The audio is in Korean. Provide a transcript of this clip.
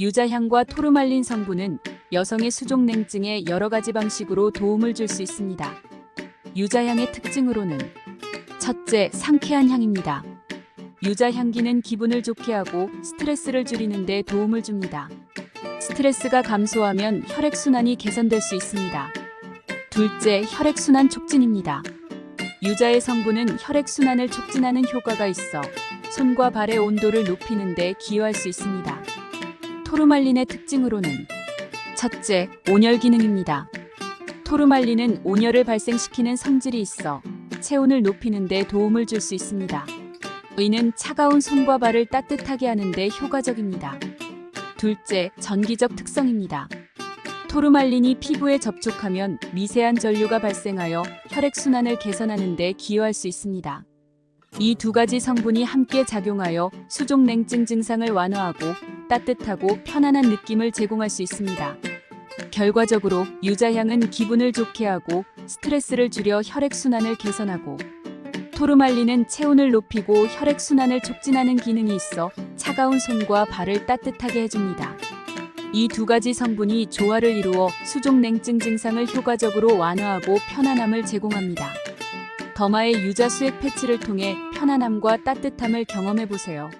유자향과 토르말린 성분은 여성의 수족 냉증에 여러 가지 방식으로 도움을 줄 수 있습니다. 유자향의 특징으로는 첫째, 상쾌한 향입니다. 유자 향기는 기분을 좋게 하고 스트레스를 줄이는 데 도움을 줍니다. 스트레스가 감소하면 혈액순환이 개선될 수 있습니다. 둘째, 혈액순환 촉진입니다. 유자의 성분은 혈액순환을 촉진하는 효과가 있어 손과 발의 온도를 높이는 데 기여할 수 있습니다. 토르말린의 특징으로는 첫째, 온열 기능입니다. 토르말린은 온열을 발생시키는 성질이 있어 체온을 높이는 데 도움을 줄 수 있습니다. 의는 차가운 손과 발을 따뜻하게 하는 데 효과적입니다. 둘째, 전기적 특성입니다. 토르말린이 피부에 접촉하면 미세한 전류가 발생하여 혈액순환을 개선하는 데 기여할 수 있습니다. 이 두 가지 성분이 함께 작용하여 수족 냉증 증상을 완화하고 따뜻하고 편안한 느낌을 제공할 수 있습니다. 결과적으로 유자향은 기분을 좋게 하고 스트레스를 줄여 혈액순환을 개선하고 토르말린은 체온을 높이고 혈액순환을 촉진하는 기능이 있어 차가운 손과 발을 따뜻하게 해줍니다. 이 두 가지 성분이 조화를 이루어 수족 냉증 증상을 효과적으로 완화하고 편안함을 제공합니다. 더마의 유자 수액 패치를 통해 편안함과 따뜻함을 경험해 보세요.